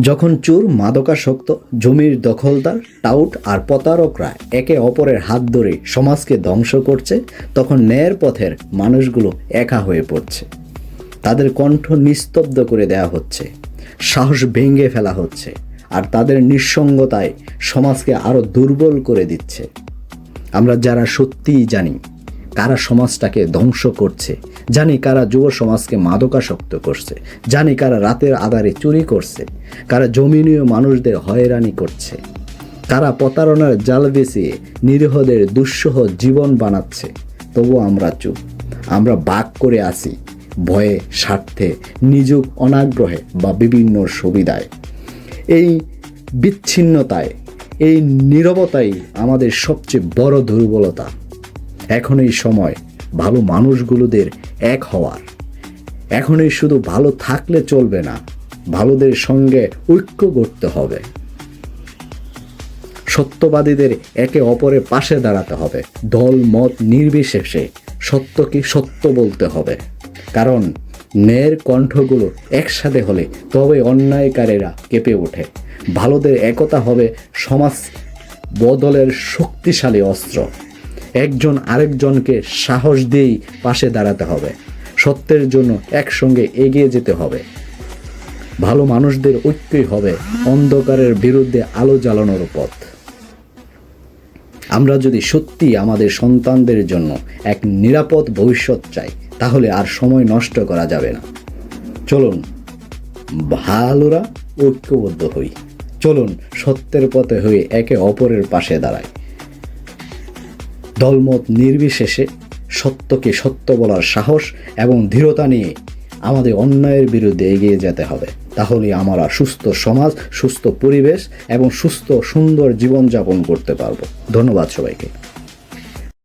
যখন চোর, মাদকাসক্ত, জমির দখলদার, টাউট আর প্রতারকরা একে অপরের হাত ধরে সমাজকে ধ্বংস করছে, তখন ন্যায়ের পথের মানুষগুলো একা হয়ে পড়ছে। তাদের কণ্ঠ নিস্তব্ধ করে দেয়া হচ্ছে, সাহস ভেঙে ফেলা হচ্ছে, আর তাদের নিঃসঙ্গতায় সমাজকে আরও দুর্বল করে দিচ্ছে। আমরা যারা সত্যিই জানি কারা সমাজটাকে ধ্বংস করছে, জানি কারা যুব সমাজকে মাদকাসক্ত করছে, জানি কারা রাতের আধারে চুরি করছে, কারা জমিনীয় মানুষদের হয়রানি করছে, কারা প্রতারণার জাল বেঁচিয়ে নিরীহদের দুঃসহ জীবন বানাচ্ছে। তবু আমরা চুপ, আমরা বাক করে আসি ভয়ে, স্বার্থে নিযুক অনাগ্রহে বা বিভিন্ন সুবিধায়। এই বিচ্ছিন্নতায়, এই নীরবতাই আমাদের সবচেয়ে বড় দুর্বলতা। এখন এই সময় ভালো মানুষগুলোদের এক হওয়ার। এখনই শুধু ভালো থাকলে চলবে না, ভালোদের সঙ্গে ঐক্য করতে হবে। সত্যবাদীদের একে অপরের পাশে দাঁড়াতে হবে। দল, মত নির্বিশেষে সত্যকে সত্য বলতে হবে। কারণ ন্যায়ের কণ্ঠগুলো একসাথে হলে তবে অন্যায়কারীরা কেঁপে ওঠে। ভালোদের একতা হবে সমাজ বদলের শক্তিশালী অস্ত্র। একজন আরেকজনকে সাহস দিয়েই পাশে দাঁড়াতে হবে। সত্যের জন্য একসঙ্গে এগিয়ে যেতে হবে। ভালো মানুষদের ঐক্যই হবে অন্ধকারের বিরুদ্ধে আলো জ্বালানোর পথ। আমরা যদি সত্যি আমাদের সন্তানদের জন্য এক নিরাপদ ভবিষ্যৎ চাই, তাহলে আর সময় নষ্ট করা যাবে না। চলুন, ভালোরা ঐক্যবদ্ধ হই। চলুন, সত্যের পথে হয়ে একে অপরের পাশে দাঁড়াই। দলমত নির্বিশেষে সত্যকে সত্য বলার সাহস এবং দৃঢ়তা নিয়ে আমাদের অন্যায়ের বিরুদ্ধে এগিয়ে যেতে হবে। তাহলে আমরা সুস্থ সমাজ, সুস্থ পরিবেশ এবং সুস্থ সুন্দর জীবনযাপন করতে পারব। ধন্যবাদ সবাইকে।